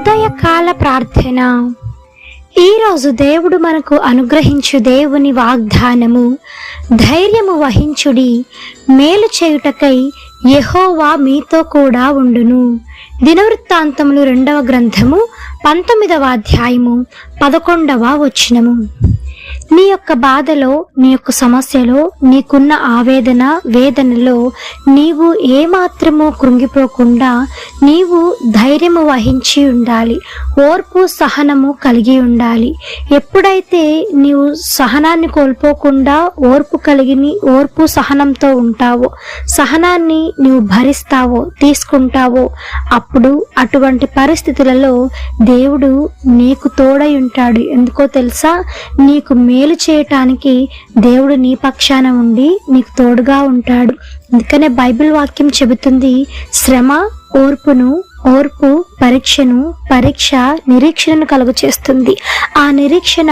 ఉదయకాల ప్రార్థన. ఈరోజు దేవుడు మనకు అనుగ్రహించు దేవుని వాగ్దానము. ధైర్యము వహించుడి. మేలు చేయుటకై యహోవా మీతో కూడా ఉండును. దినవృత్తాంతములు రెండవ గ్రంథము పంతొమ్మిదవ అధ్యాయము పదకొండవ వచనము. నీ యొక్క బాధలో నీ యొక్క సమస్యలో నీకున్న ఆవేదన వేదనలో నీవు ఏమాత్రమూ కృంగిపోకుండా నీవు ధైర్యము వహించి ఉండాలి ఓర్పు సహనము కలిగి ఉండాలి. ఎప్పుడైతే నీవు సహనాన్ని కోల్పోకుండా ఓర్పు కలిగిని ఓర్పు సహనంతో ఉంటావో సహనాన్ని నీవు భరిస్తావో తీసుకుంటావో అప్పుడు అటువంటి పరిస్థితులలో దేవుడు నీకు తోడై ఉంటాడు. ఎందుకో తెలుసా? నీకు మేలు చేయటానికి దేవుడు నీ పక్షాన ఉండి నీకు తోడుగా ఉంటాడు. అందుకనే బైబిల్ వాక్యం చెబుతుంది శ్రమ ఓర్పును ఓర్పు పరీక్షను పరీక్ష నిరీక్షణను కలుగు చేస్తుంది. ఆ నిరీక్షణ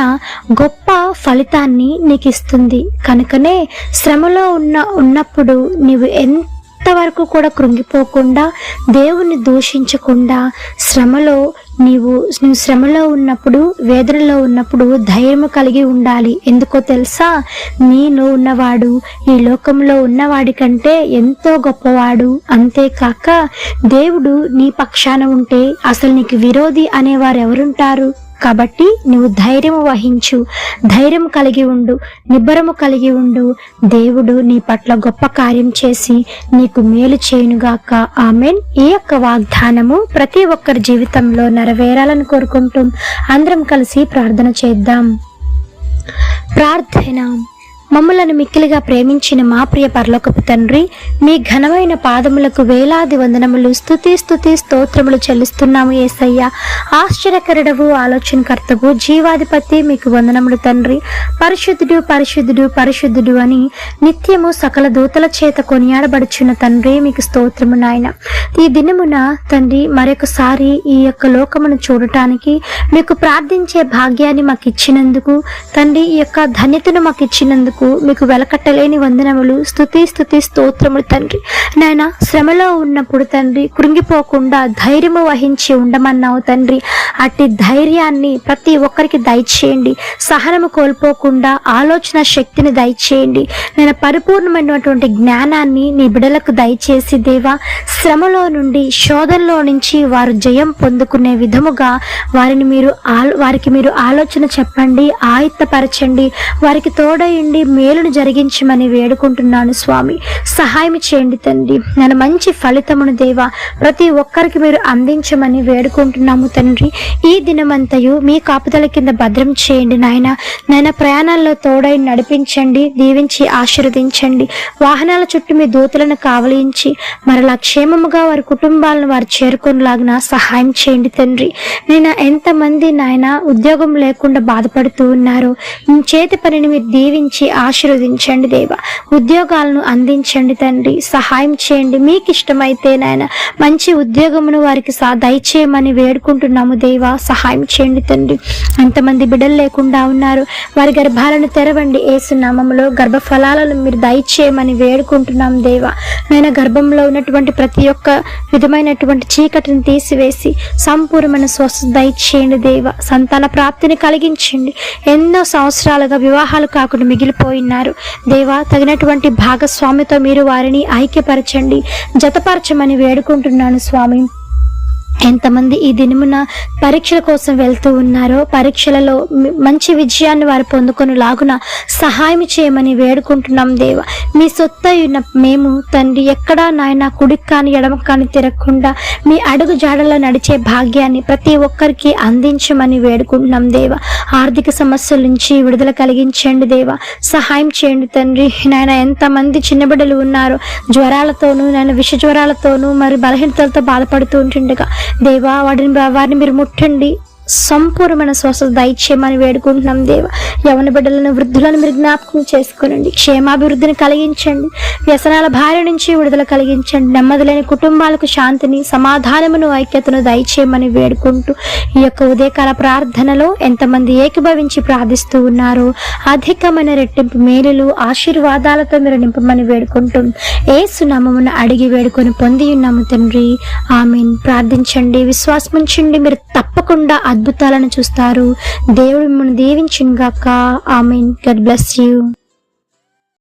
గొప్ప ఫలితాన్ని నీకు ఇస్తుంది కనుకనే శ్రమలో ఉన్న ఉన్నప్పుడు నీవు ఎంత వరకు కూడా కృంగిపోకుండా దేవుణ్ణి దూషించకుండా శ్రమలో నీవు నువ్వు శ్రమలో ఉన్నప్పుడు వేదనలో ఉన్నప్పుడు ధైర్యం కలిగి ఉండాలి. ఎందుకో తెలుసా? నేను ఉన్నవాడు ఈ లోకంలో ఉన్నవాడి కంటే ఎంతో గొప్పవాడు. అంతేకాక దేవుడు నీ పక్షాన ఉంటే అసలు నీకు విరోధి అనేవారు ఎవరుంటారు కాబట్టి నువ్వు ధైర్యము వహించు ధైర్యం కలిగి ఉండు నిబ్బరము కలిగి ఉండు. దేవుడు నీ పట్ల గొప్ప కార్యం చేసి నీకు మేలు చేయునుగాక. ఆమెన్. ఈ యొక్క వాగ్దానము ప్రతి ఒక్కరి జీవితంలో నెరవేరాలని కోరుకుంటూ అందరం కలిసి ప్రార్థన చేద్దాం. ప్రార్థన. మమ్మలను మిక్కిలిగా ప్రేమించిన మా ప్రియ పరలోకపు తండ్రి మీ ఘనమైన పాదములకు వేలాది వందనములు స్థుతి స్థుతి స్తోత్రములు చెల్లిస్తున్నాము ఏసయ్య. ఆశ్చర్యకరుడవు ఆలోచనకర్తవు జీవాధిపతి మీకు వందనములు తండ్రి. పరిశుద్ధుడు పరిశుద్ధుడు పరిశుద్ధుడు అని నిత్యము సకల దూతల చేత కొనియాడబడుచున్న తండ్రి మీకు స్తోత్రము నాయన. ఈ దినమున తండ్రి మరొకసారి ఈ యొక్క లోకమును చూడటానికి మీకు ప్రార్థించే భాగ్యాన్ని మాకు ఇచ్చినందుకు తండ్రి ఈ యొక్క ధన్యతను మాకు ఇచ్చినందుకు మీకు వెలకట్టలేని వందనములు. స్థుతి స్థుతి స్తోత్రములు తండ్రి. నాయన శ్రమలో ఉన్నప్పుడు తండ్రి కృంగిపోకుండా ధైర్యము వహించి ఉండమన్నావు తండ్రి. అట్టి ధైర్యాన్ని ప్రతి ఒక్కరికి దయచేయండి. సహనము కోల్పోకుండా ఆలోచన శక్తిని దయచేయండి. నేను పరిపూర్ణమైనటువంటి జ్ఞానాన్ని నీ బిడలకు దయచేసి దేవా శ్రమలో నుండి శోధనలో నుంచి వారు జయం పొందుకునే విధముగా వారిని మీరు ఆలో వారికి మీరు ఆలోచన చెప్పండి ఆయుత్తపరచండి. వారికి తోడయండి మేలును జరిగించమని వేడుకుంటున్నాను స్వామి. సహాయం చేయండి తండ్రి. నన్ను మంచి ఫలితమును దేవా ప్రతి ఒక్కరికి మీరు అందించమని వేడుకుంటున్నాము తండ్రి. ఈ దినమంతయు మీ కాపుదల కింద భద్రం చేయండి నాయన. నాయన ప్రయాణాల్లో తోడై నడిపించండి దీవించి ఆశీర్వదించండి. వాహనాల చుట్టూ మీ దూతలను కావలించి మరలా క్షేమముగా వారి కుటుంబాలను వారు చేరుకునేలాగిన సహాయం చేయండి తండ్రి. నేను ఎంతమంది నాయన ఉద్యోగం లేకుండా బాధపడుతూ ఉన్నారు చేతి పనిని మీరు దీవించి ఆశీర్వదించండి దేవా. ఉద్యోగాలను అందించండి తండ్రి. సహాయం చేయండి. మీకు ఇష్టమైతే నాయన మంచి ఉద్యోగమును వారికి సా దయచేయమని వేడుకుంటున్నాము దేవా. సహాయం చేయండి తండ్రి. ఎంతమంది బిడ్డలు లేకుండా ఉన్నారు. వారి గర్భాలను తెరవండి. ఏసునామంలో గర్భఫలాలను మీరు దయచేయమని వేడుకుంటున్నాం దేవా. నేను గర్భంలో ఉన్నటువంటి ప్రతి ఒక్క విధమైనటువంటి చీకటిని తీసివేసి సంపూర్ణమైన స్వస్థ దయచేయండి దేవ. సంతాన ప్రాప్తిని కలిగించండి. ఎన్నో సంవత్సరాలుగా వివాహాలు కాకుండా మిగిలిపో మిగిలిపోయినారు దేవా తగినటువంటి భాగస్వామితో మీరు వారిని ఐక్యపరచండి. జతపరచమని వేడుకుంటున్నాను స్వామి. ఎంతమంది ఈ దినమున పరీక్షల కోసం వెళ్తూ ఉన్నారో పరీక్షలలో మంచి విజయాన్ని వారు పొందుకొని లాగున సహాయం చేయమని వేడుకుంటున్నాం దేవ. మీ సొత్త అయిన మేము తండ్రి ఎక్కడా నాయన కుడికి కానీ ఎడమ కానీ తిరగకుండా మీ అడుగు జాడలో నడిచే భాగ్యాన్ని ప్రతి ఒక్కరికి అందించమని వేడుకుంటున్నాం దేవ. ఆర్థిక సమస్యల నుంచి విడుదల కలిగించండి దేవ. సహాయం చేయండి తండ్రి. నాయన ఎంతమంది చిన్నబిడ్డలు ఉన్నారో జ్వరాలతోనూ నాయన విష జ్వరాలతోనూ మరి బలహీనతలతో బాధపడుతూ ఉంటుండగా దేవా వాడిని వారిని మీరు ముట్టండి. సంపూర్ణమైన స్వస్థత దయచేయమని వేడుకుంటున్నాం దేవ. యవన బిడ్డలను వృద్ధులను మీరు జ్ఞాపకం చేసుకోనండి. క్షేమాభివృద్ధిని కలిగించండి. వ్యసనాల భార్య నుంచి విడుదల కలిగించండి. నెమ్మది లేని కుటుంబాలకు శాంతిని సమాధానమును ఐక్యతను దయచేయమని వేడుకుంటూ ఈ యొక్క ఉదయకాల ప్రార్థనలో ఎంతమంది ఏకీభవించి ప్రార్థిస్తూ ఉన్నారో అధికమైన రెట్టింపు మేలులు ఆశీర్వాదాలతో మీరు నింపమని వేడుకుంటూ ఏసునామమును అడిగి వేడుకొని పొంది ఉన్నాము తండ్రి. ఆమెన్. ప్రార్థించండి విశ్వాసం మీరు తప్ప తప్పకుండా అద్భుతాలను చూస్తారు. దేవుడు మిమ్మల్ని దీవించుగాక ఆమెన్. God bless you.